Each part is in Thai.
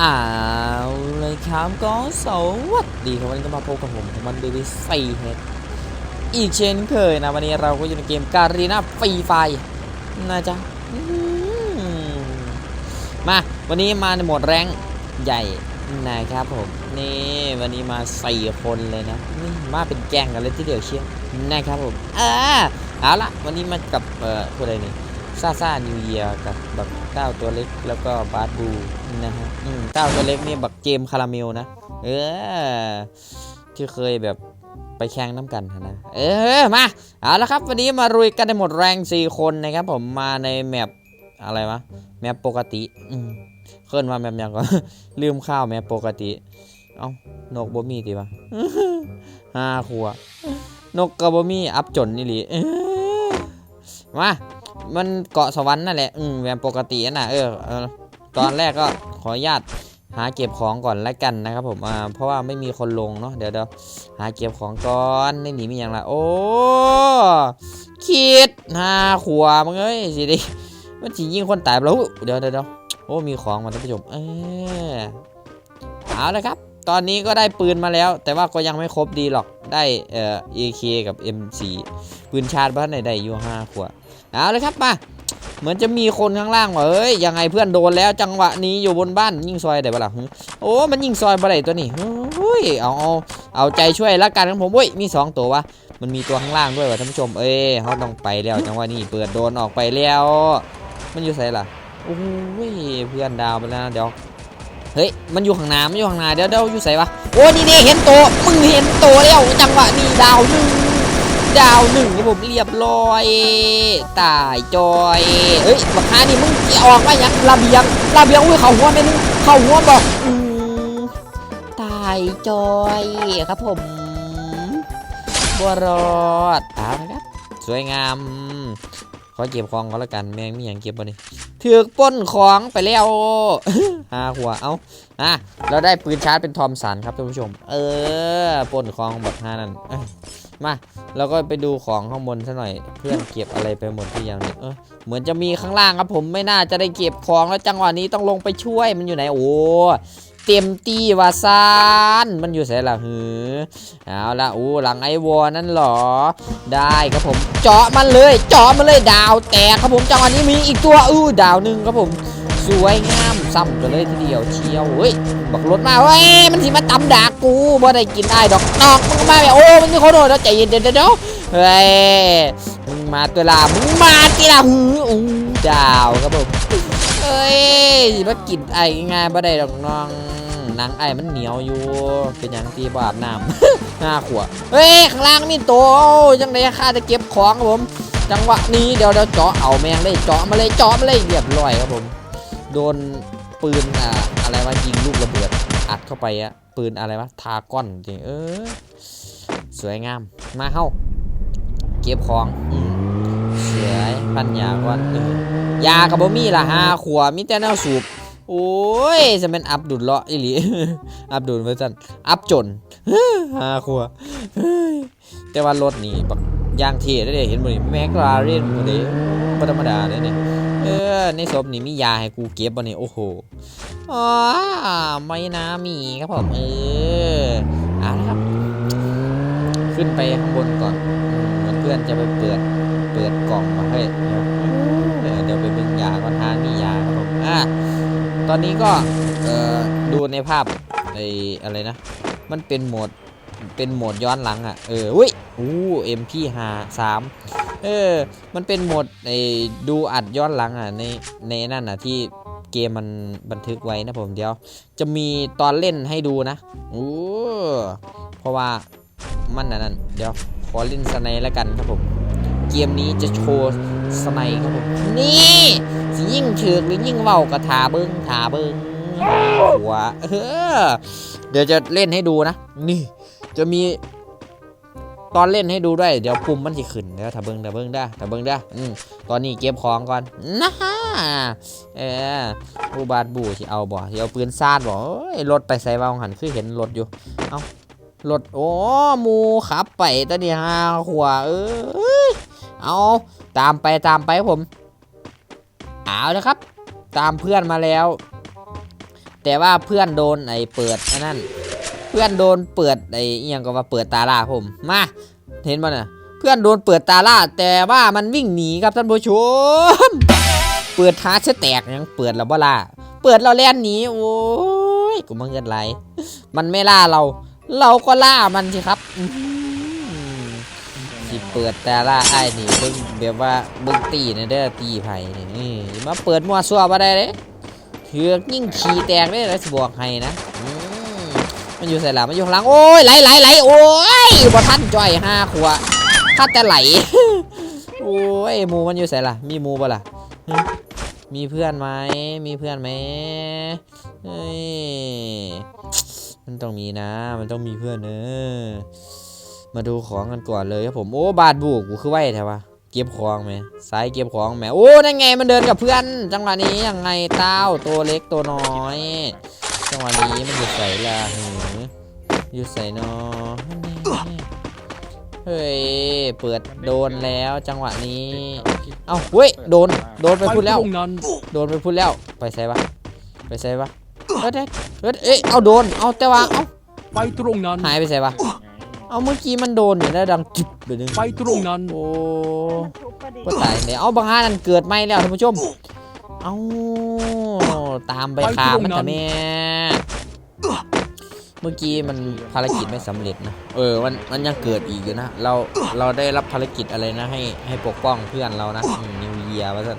อ้าวเลยครับก็สวัสดีครับวันนี้ก็มาพบกับผมมันเบบี้ไฟเฮดอีกเช่นเคยนะวันนี้เราก็อยู่ในเกมการีนาฟรีไฟนะจ๊ะมาวันนี้มาในโหมดแรงใหญ่นะครับผมนี่วันนี้มาสี่คนเลยนะนี่มาเป็นแกงกันเลยทีเดียวเชียวนะครับผมอ่าเอาละวันนี้มากับเอ่อผู้ใดนี่ ซาซานิวเยียกับบักเต้าตัวเล็กแล้วก็บาสบูนะฮะเต้าตัวเล็กนี่บักเจมคาราเมลนะ เออ ที่เคยแบบไปแข่งน้ำกันนะ เออ มา เอาละครับ วันนี้มารุยกันในหมดแรง 4 คนนะครับ ผมมาในแมปอะไรวะ แมปปกติอืเคลื่อนมาแมปยังก็ลืมข้าวแมปปกติ เอ้านกบ่มีติวะห้าขัวนกกระบ่มีอัพจนนี่หลีมา มันเกาะสวรรค์นั่นแหละ อืมแบบปกติน่ะเออเออ ตอนแรกก็ขออนุญาตหาเก็บของก่อนแล้วกันนะครับผม อ่า เพราะว่าไม่มีคนลงเนาะ เดี๋ยวเดี๋ยวหาเก็บของก่อนไม่หนีมีอย่างละ โอ้คิดหาขวามึงเอ้ยสิดิมันสิยิงคนตายแล้วเดี๋ยวเดี๋ยวโอ้ มีของมาท่านผู้ชม เออเอาลยครับ ตอนนี้ก็ได้ปืนมาแล้ว แต่ว่าก็ยังไม่ครบดีหรอก ได้เอ่อ AK กับ M4 ปืนชาร์จบ้านไหนได้อยู่ห้าขวด เอาเลยครับมาเหมือนจะมีคนข้างล่างว่าเอ้ยยังไงเพื่อนโดนแล้วจังหวะนี้อยู่บนบ้านยิงซอยได้ปะล่ะโอ้มันยิงซอยบ่ได้ตัวนี้เฮ้ยเอาเอาเอาใจช่วยละกันของผมเว้ยมีสองตัววะมันมีตัวข้างล่างด้วยวะท่านผู้ชมเอ้ยเขาต้องไปแล้วจังหวะนี้เปิดโดนออกไปแล้ว มันอยู่ไสล่ะโอ้ยเพื่อนดาวไปแล้วเดี๋ยวเฮ้ยมันอยู่ข้างหน้ามันอยู่ข้างหน้าเดี๋ยวเดี๋ยวอยู่ไสวะโอ้นี่นี่เห็นตัวมึงเห็นตัวแล้วจังหวะนี้ดาวหนึ่ง ดาวหนึ่งครับผมเรียบร้อย ตายจอย เฮ้ยบักฮานี่มึงจะออกมาย่างระเบียงระเบียงอุ้ยเขาหัวไม่นึงเขาหัวบอกอืมตายจอยครับผมบัวรอดเอาละครับ สวยงามขอเก็บของก็แล้วกันแมงมีอย่างเก็บบ่นี่ถือกปล้นของไปแล้วหาหัวเอาอะเราได้ปืนชาร์จเป็นทอมสันครับท่านผู้ชม เออป้นของบักฮานั่นอ มาแล้วก็ไปดูของข้างบนซะหน่อย เพื่อนเก็บอะไรไปหมดที่ยังเนี่ยเออเหมือนจะมีข้างล่างครับผมไม่น่าจะได้เก็บของแล้วจังหวะนี้ต้องลงไปช่วยมันอยู่ไหนโอ้เต็มตีวาซานมันอยู่ไหนล่ะหือเอาละโอ้หลังไอวอนั่นเหรอ ได้ครับผม เจาะมันเลย เจาะมันเลยดาวแตกครับผมจังหวะนี้มีอีกตัวอู้ดาวหนึ่งครับผม สวยงามซ้ำกันเลยทีเดียวเชียวเฮ้ยบักรถมาเฮ้ยมันสิมาตำดากกูบ่ได้กินได้ดอกนอกมึงมาแบบโอ้มันนี่เขาโดนแล้วใจเย็นเดี๋ยวเดี๋ยวเฮ้ยมึงมาตัวลามึงมาตีละหืออู้ดาวครับผมเฮ้ยมากินไอ้ง่ายบ่ได้ดอกน้องหนังไอ้มันเหนียวอยู่เป็นอย่างที่บาบน้ำหน้าขวบเฮ้ยข้างล่างนี่โตยังไดข้าจะเก็บของครับผมจังหวะนี้เดี๋ยวเดี๋ยวเจาะเอาแมงเลยเจาะมาเลยเจาะมาเลยเรียบร้อยครับผม โดนปืนอ่าอะไรวะยิงลูกระเบิดอัดเข้าไปอะปืนอะไรวะทาก้อนจริงเออสวยงามมาเข้าเก็บของเสียพันยาก่อนเออยากับบ่มีละห้าขวมีแต่แนวสูบโอ้ยจะเป็นอับดุลเลาะอีหลีอับดุลเวอร์ชันอับจนห้าขวแต่ว่ารถนี่บักย่างเท่ได้เด้เห็นบ่นี่แม็กลาเรนบ่ได้บ่ธรรมดาเด้เนี่ย เออ ในศพนี่มียาให้กูเก็บบ่เนี่ยโอ้โหอ๋อไม่นะมีครับผมเออเอาละครับ ขึ้นไปข้างบนก่อนเหมือนเพื่อนจะไปเปิด เปิดกล่องมาให้เดี๋ยวเดี๋ยวไปเบึงยาก่อนทางมียาครับผมอะตอนนี้ก็เอ่อดูในภาพไอ้อะไรนะ มันเป็นโหมดเป็นโหมดย้อนหลังอะเอออุ้ย อู้เอ็มพีหาสามเออ มันเป็นโหมดไอ้ดูอัดย้อนหลังอะในในนั่นอะที่เกมมันบันทึกไว้นะผมเดี๋ยว จะมีตอนเล่นให้ดูนะโอ้เพราะว่ามันน่ะนั่นเดี๋ยวขอเล่นสไนแล้วกันครับผม เกมนี้จะโชว์สไนครับผม นี่สิยิ่งเชือกหรือยิ่งเว้ากระถาเบิ้งถาเบิ้งหัวเออเดี๋ยวจะเล่นให้ดูนะ นี่ จะมี ตอนเล่นให้ดูด้วย เดี๋ยวปุ่มมันจะขึ้นเดี๋ยวถ้าเบิ้งถ้าเบิ้งได้ถ้าเบิ้งได้อืมตอนนี้เก็บของก่อนนะฮะเออบูบาดบูสิเอาบ่สิเอาปืนซาดบ่รถไปใส่วางหันคือเห็นรถอยู่เอารถโอ้หมูขับไปตอนนี้ห้าหัวเอ้ยเอาตามไปตามไปผมเอาละครับ ตามเพื่อนมาแล้ว แต่ว่าเพื่อนโดนไอ้เปิดไอ้นั่น พื่อนโดนเปิดไอ้ยังก็ว่าเปิดตาล่าผมมาเห็นป่ะน่ะเพื่อนโดนเปิดตาล่าแต่ว่ามันวิ่งหนีครับท่านผู้ชม เปิดท้าเชแตกยังเปิดแล้วบ่ล่าเปิดเราแล่นหนีโอ้ยกูมันเงินไหลมันไม่ล่าเรา เราก็ล่ามันสิครับอื้อหือสิเปิดแต่ล่าไอ้นี่เบิ่งแบบว่าเบิ่งตีนะเด้อตีไผ่นี่มาเปิดมั่วซั่วบ่ได้เด้เถือกยิ่งขี้แตกได้เลยสิบอกให้นะ มันอยู่ใส่หลังมันอยู่ข้างหลังโอ้ยไหลไหลไหลโอ้ยบ่ทันจ่อยห้าขวถ้าแต่ไหลโอ้ยมูมันอยู่ใส่ล่ะมีมูบ่ล่ะมีเพื่อนไหมมีเพื่อนไหมเฮ้ยมันต้องมีนะ มันต้องมีเพื่อนเนอะมาดูของกันก่อนเลยครับผมโอ้บาดบุกกูคือไหวแถวะเก็บของไหมสายเก็บของไหมโอ้นั่นไงมันเดินกับเพื่อน จังหวะนี้ยังไงเต้าตัวเล็กตัวน้อย จังหวะนี้มันอยู่ใส่ละหืออยู่ใส่นอเฮ้ย เปิดโดนแล้วจังหวะนี้ เอ้าเฮ้ย โดน โดนไปพูดแล้วตรงนั้นโดนไปพูดแล้ว ไปใส่ปะไปใส่ปะเฮ้ยเฮ้ยเอ้ยเอาโดน เอาแต่ว่าเอาไปตรงนั้น หายไปใส่ปะเอาเมื่อกี้มันโดนอยู่แล้วดังจิบไปหนึงไปตรงนั้น โอ้ทุบประเด็นก็ตายเนี่ยเอาบางฮานั่นเกิดไม่แล้วท่านผู้ชม เอาตามไปฆ่ามันแต่แม่เมื่อกี้มันภารกิจไม่สำเร็จนะ เออ มัน มันยังเกิดอีกอยู่นะ เรา เราได้รับภารกิจอะไรนะ ให้ ให้ปกป้องเพื่อนเรานะนิวเยียว่าสัน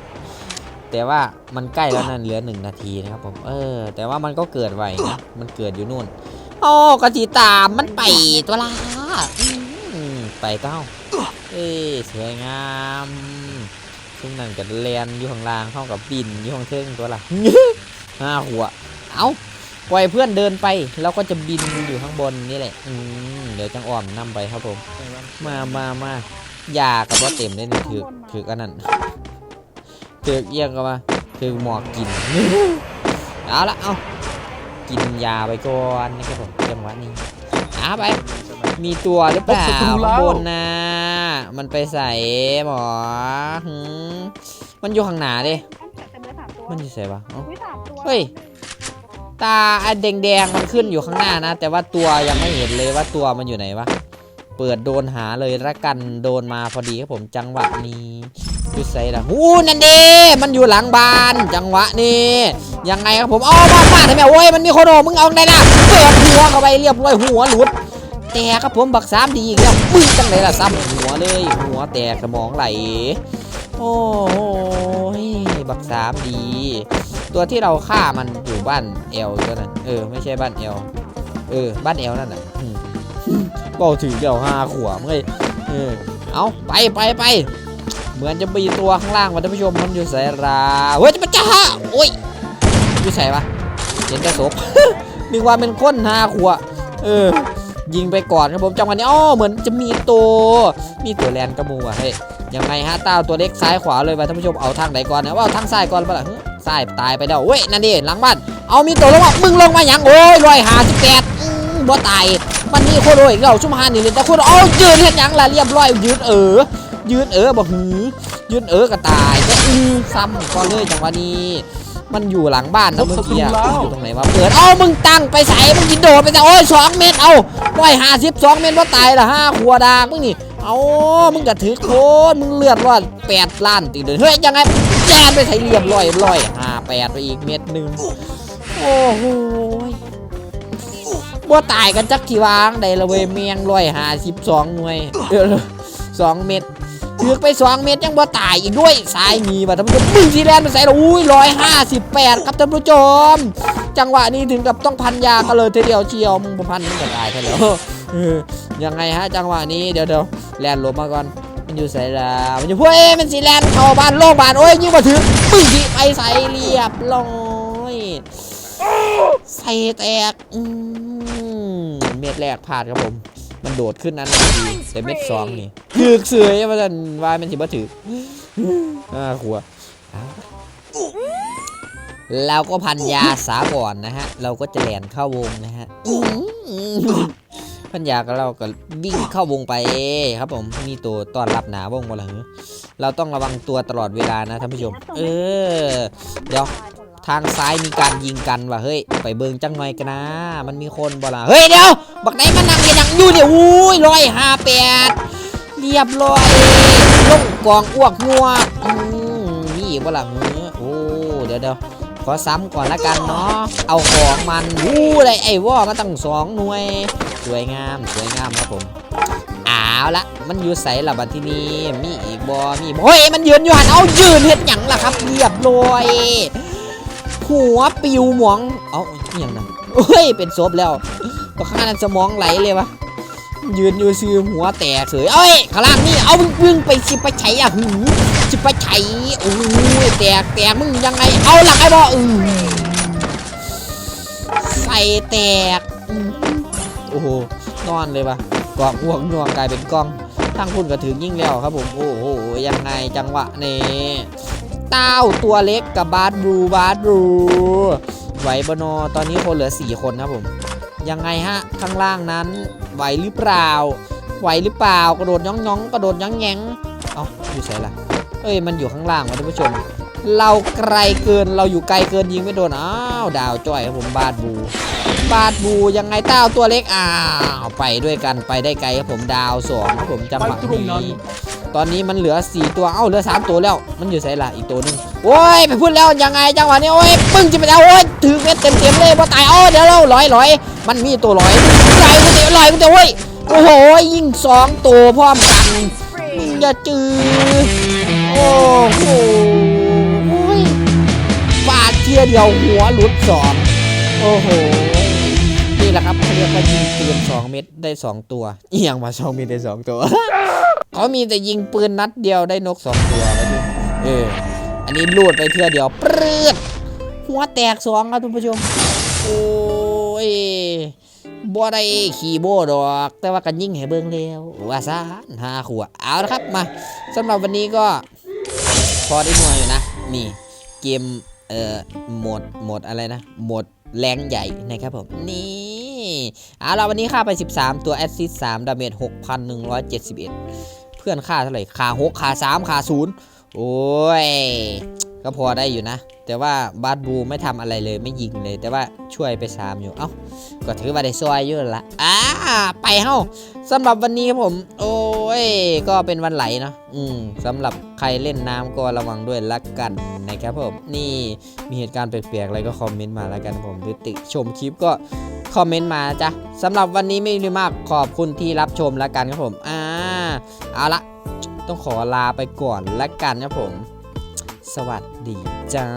แต่ว่ามันใกล้แล้วนั่นเหลือหนึ่งนาทีนะครับผม เออ แต่ว่ามันก็เกิดไวนะ มันเกิดอยู่นู่น โอ้กะจีตามมันไปตัวละไปเก้า เอ้สวยงาม ซึ่งนั่นกับแลนอยู่ข้างล่างเข้ากับบินอยู่ข้างเทิงตัวละห้าหัว เอาปล่อยเพื่อนเดินไปเราก็จะบินอยู่ข้างบนนี่แหละ อืมเดี๋ยวจังอ่อมนำไปครับผม มามามาอยากับว่าเต็มเลยนี่ถือถืออันนั้นถือเอียงก็มาถือหมอกกินเอาละเอากินยาไปก่อนนะครับผมจังหวะนี้เอาไป มีตัวหรือเปล่าพบศัตรูแล้วข้างบนนะมันไปใส่หมอหื มมันอยู่ข้างหน้าดิแต่เบอร์สามตัวมันอยู่ใส่ปะเอ้า อุ้ยสามตัวเฮ้ย ตาอันแดงๆมันขึ้นอยู่ข้างหน้านะ แต่ว่าตัวยังไม่เห็นเลยว่าตัวมันอยู่ไหนวะ เปิดโดนหาเลยละกันโดนมาพอดีครับผมจังหวะนี้ดูใส่ละหูนั่นเด้มันอยู่หลังบ้าน จังหวะนี้ยังไงครับผมอ๋อบ้านบ้านทำไมโอ้ยมันมีโคโนมึงเอาได้ละเปิดหัวเข้าไปเรียบร้อยหัวหลุด แต่ครับผมบักสามดีอีกแล้วมึงจังไรล่ะซ้ำหัวเลย หัวแตกสมองไหล โอ้โหบักสามดี ตัวที่เราฆ่ามันอยู่บ้านเอลตัวนั้นเออ ไม่ใช่บ้านเอลเออ บ้านเอลนั่นน่ะอืมบอกถึงเดี๋ยวห้าขวบเลยเออ เอาไปไปไป เหมือนจะมีตัวข้างล่างว่ะท่านผู้ชมมันอยู่ใส่ราเฮ้ยจะมาจ้าโอ้ยอยู่ใส่ปะเห็นแต่ศพนึกว่าเป็นคนห้าขวบเออ ยิงไปก่อนครับผมจังหวะนี้อ๋อเหมือนจะมีตัวมีตัวแลนกระมูอะเฮ้ยยังไงฮะต้าตัวเล็กซ้ายขวาเลยไปท่านผู้ชมเอาทางไหนก่อนนะว่าเอาทางซ้ายก่อนปล่ะเฮ้ยซ้ายตายไปแล้วเว้ยนั่นดิหลังบ้านเอามีตัวลงมามึงลงมาหยังโอ้ยรอยหาสิบแปดบ่ตายมันนี่โคตรโอ้ยเราชุ่มหานี่เลยแต่โคตรเอายืนเห็นยังล่ะเรียบร้อยยืนเออยืนเออบ่หือยืนเออก็ตายแต่อือซ้ำก่อนเลยจังหวะนี้ มันอยู่หลังบ้านนะเมื่อกี้อะมันอยู่ตรงไหนวะเปิดเอามึงตั้งไปใส่มึงกินโดดไปใส่โอ้ยสองเมตรเอาร้อยห้าสิบสองเมตรว่าตายละห้าขวดากมึงนี่เอามึงกระถือโคนมึงเลือดว่าแปดล้านติดเลยเฮ้ยยังไงแจนไปใส่เรียบร้อยร้อยห้าแปดไปอีกเม็ดหนึ่งโอ้โหว่าตายกันจักที่วางได้ละเว้ยเมียงร้อยห้าสิบสองหน่วยเออสองเม็ด ถือไปสองเมตรยังบ่ตายอีกด้วยสายมีบ่ท่านผู้ชมมึงซีแลนด์มันใส่ละอุ้ยร้อยห้าสิบแปดครับท่านผู้ชม จังหวะนี้ถึงกับต้องพันยากันเลยทีเดียวเชียวมึงพันมึงก็ตายแค่แล้วยังไงฮะจังหวะนี้เดี๋ยวเดี๋ยวแลนด์หลบมาก่อนมันอยู่ใส่ละมันอยู่พวกเอ้มันสีแลนด์เข้าบ้านโลกบ้านโอ้ยยิงมาถึงมึงสิไปใส่เรียบร้อยใส่แตกเม็ดแรกพลาดครับผม มันโดดขึ้นนั้นทันทีแต่เม็ดสองนี่ถือกเสือยว่าจะวายมันสิบ่ถืออ่าขัวเราก็พันยาสาก่อนนะฮะ เราก็จะแหลนเข้าวงนะฮะอื้อหือพันยาก็เราก็วิ่งเข้าวงไปครับผมมีตัวต้อนรับหนาวงบ่ล่ะหือเราต้องระวังตัวตลอดเวลานะท่านผู้ชม เออ เดี๋ยว ทางซ้ายมีการยิงกันว่ะเฮ้ยไปเบิงจังหน่อยกันนะ มันมีคนบ่ล่ะเฮ้ยเดี๋ยวบักไหนมันนั่งยังอยู่เนี่ยอุ้ยร้อยห้าแปดเรียบร้อยลงกองอ้วกงัวอืมนี่บ่ล่ะเฮ้ยโอ้เดี๋ยวเดี๋ยวขอซ้ำก่อนละกันเนาะ เอาของมันอู้ได้ไอ้วอมาตั้งสองหน่วย สวยงามสวยงามครับผมเอาวละ มันอยู่ใส่ละบัดที่นี้มีอีกบอมีบ่เฮ้ยมันยืนอยู่หันเอายืนเฮ็ดหยังล่ะครับเรียบร้อย หัวปิวหมอง เอ้าอย่างนั้นเฮ้ย เป็นศพแล้วก็ข้างนั้นสมองไหลเลยวะ ยืนอยู่ซื้อหัวแตกเสยเอ้ยข้างล่างนี่ เอามึงมึงไปสิไปไฉอะหือสิไปไฉโอ้ยแตกแตกมึงยังไง เอาหลักไอ้บออือใส่แตก โอ้โหนอนเลยวะกองห่วงน่วงกลายเป็นกล้องทางคุณก็ถึงยิ่งแล้วครับผม โอ้โห ยังไงจังหวะนี้ เต้าตัวเล็กกับบาสบลูบาสบลูไหวบนอตอนนี้คนเหลือ 4 คนครับผม ยังไงฮะ ข้างล่างนั้น ไหวหรือเปล่า ไหวหรือเปล่า กระโดดย่องย่องกระโดดย่องแยงเอาอยู่ไหนล่ะ เอ้ย มันอยู่ข้างล่างวะท่านผู้ชม เราไกลเกินเราอยู่ไกลเกินยิงไม่โดน อ้าวดาวจ้อยครับผมบาดบูบาดบูยังไงเต้าตัวเล็กอ้าวไปด้วยกันไปได้ไกลครับผมดาวสองครับผมจังหวะนี้ ตอนนี้มันเหลือ 4 ตัว เอ้า เหลือ 3 ตัวแล้ว มันอยู่ไหนล่ะ อีกตัวหนึง โอ้ย ไปพูดแล้ว ยังไง จังหวะนี้ โอ้ย ปึ้งจะไปแล้ว โอ้ย ถือเม็ดเต็มเต็มๆเลยพอตาย โอ้ยเดี๋ยวเราลอยลอย มันมีตัวลอยลอยกูเตะลอยกูเตะเว้ย โอ้โห ยิงสองตัวพร้อมกันมึงอย่าจือโอ้โหโอ้ยฟาดเทียเดียวหัวหลุดสองโอ้โหนี่แหละครับเขาเรียกว่ายิงปืนสองเม็ดได้สองตัว เอียงมาสองเม็ดได้สองตัว เขามีแต่ยิงปืนนัดเดียวได้นกสองตัวไปดิเออ อันนี้ลูดไปเทือเดียวปรืดหัวแตกสองครับทุกผู้ชม โอ้ยบ่ได้ขี่โบดอก แต่ว่ากันยิ่งให้เบิ่งแล้วว่าซานหาขวเอาละครับมาสำหรับวันนี้ก็ พอได้หน่วยอยู่นะ นี่ เกม เอ่อหมดหมดอะไรนะหมดแรงใหญ่นะครับผม นี่เอาละวันนี้ค่าไป 13 ตัวแอสซิส3ดาเมจ6,171เพื่อนค่าเท่าไหร่ค่า6ค่า3ค่า0โอ้ย ก็พอได้อยู่นะ แต่ว่าบาสบูไม่ทำอะไรเลยไม่ยิงเลย แต่ว่าช่วยไปสามอยู่ เอ้า ก็ถือว่าได้ซอยเยอะละอ่าไปเฮ้าสำหรับวันนี้ครับผม โอ้ย ก็เป็นวันไหลเนาะอืมสำหรับใครเล่นน้ำก็ระวังด้วยละกันนะครับผม นี่มีเหตุการณ์แปลกๆอะไรก็คอมเมนต์มาล้วกันผมหรือติชมคลิปก็คอมเมนต์มาจ้ะสำหรับวันนี้ไม่มีมากขอบคุณที่รับชมแล้วกันครับผม อ่า เอาละต้องขอลาไปก่อนและกันนะผม สวัสดีจ้า